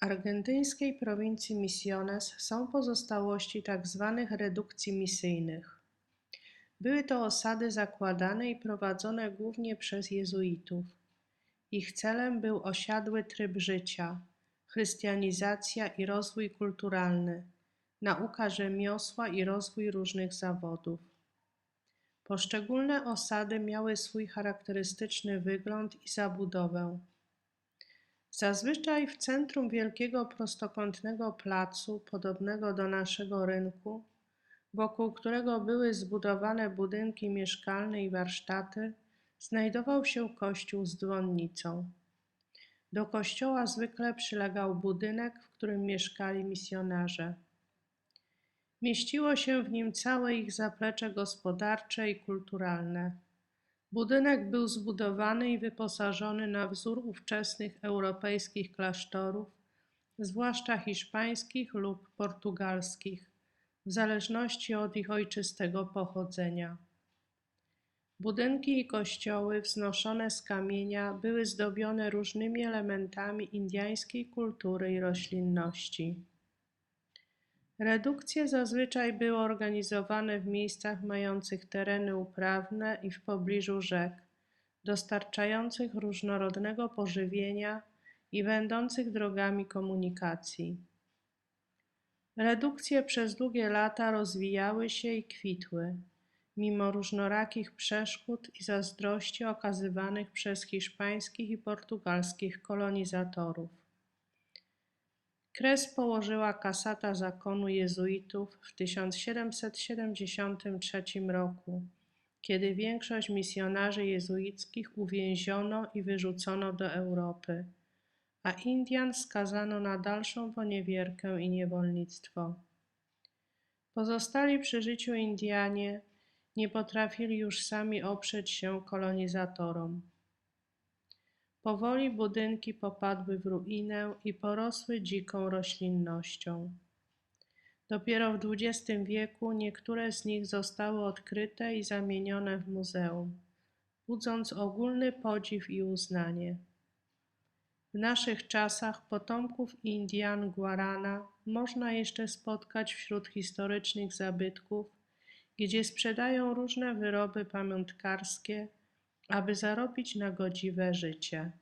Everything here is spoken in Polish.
argentyńskiej prowincji Misiones są pozostałości tzw. redukcji misyjnych. Były to osady zakładane i prowadzone głównie przez jezuitów. Ich celem był osiadły tryb życia, chrystianizacja i rozwój kulturalny, nauka rzemiosła i rozwój różnych zawodów. Poszczególne osady miały swój charakterystyczny wygląd i zabudowę. Zazwyczaj w centrum wielkiego prostokątnego placu, podobnego do naszego rynku, wokół którego były zbudowane budynki mieszkalne i warsztaty, znajdował się kościół z dzwonnicą. Do kościoła zwykle przylegał budynek, w którym mieszkali misjonarze. Mieściło się w nim całe ich zaplecze gospodarcze i kulturalne. Budynek był zbudowany i wyposażony na wzór ówczesnych europejskich klasztorów, zwłaszcza hiszpańskich lub portugalskich, w zależności od ich ojczystego pochodzenia. Budynki i kościoły wznoszone z kamienia były zdobione różnymi elementami indyjskiej kultury i roślinności. Redukcje zazwyczaj były organizowane w miejscach mających tereny uprawne i w pobliżu rzek, dostarczających różnorodnego pożywienia i będących drogami komunikacji. Redukcje przez długie lata rozwijały się i kwitły, mimo różnorakich przeszkód i zazdrości okazywanych przez hiszpańskich i portugalskich kolonizatorów. Kres położyła kasata zakonu jezuitów w 1773 roku, kiedy większość misjonarzy jezuickich uwięziono i wyrzucono do Europy, a Indian skazano na dalszą poniewierkę i niewolnictwo. Pozostali przy życiu Indianie nie potrafili już sami oprzeć się kolonizatorom. Powoli budynki popadły w ruinę i porosły dziką roślinnością. Dopiero w XX wieku niektóre z nich zostały odkryte i zamienione w muzeum, budząc ogólny podziw i uznanie. W naszych czasach potomków Indian Guarana można jeszcze spotkać wśród historycznych zabytków, gdzie sprzedają różne wyroby pamiątkarskie aby zarobić na godziwe życie.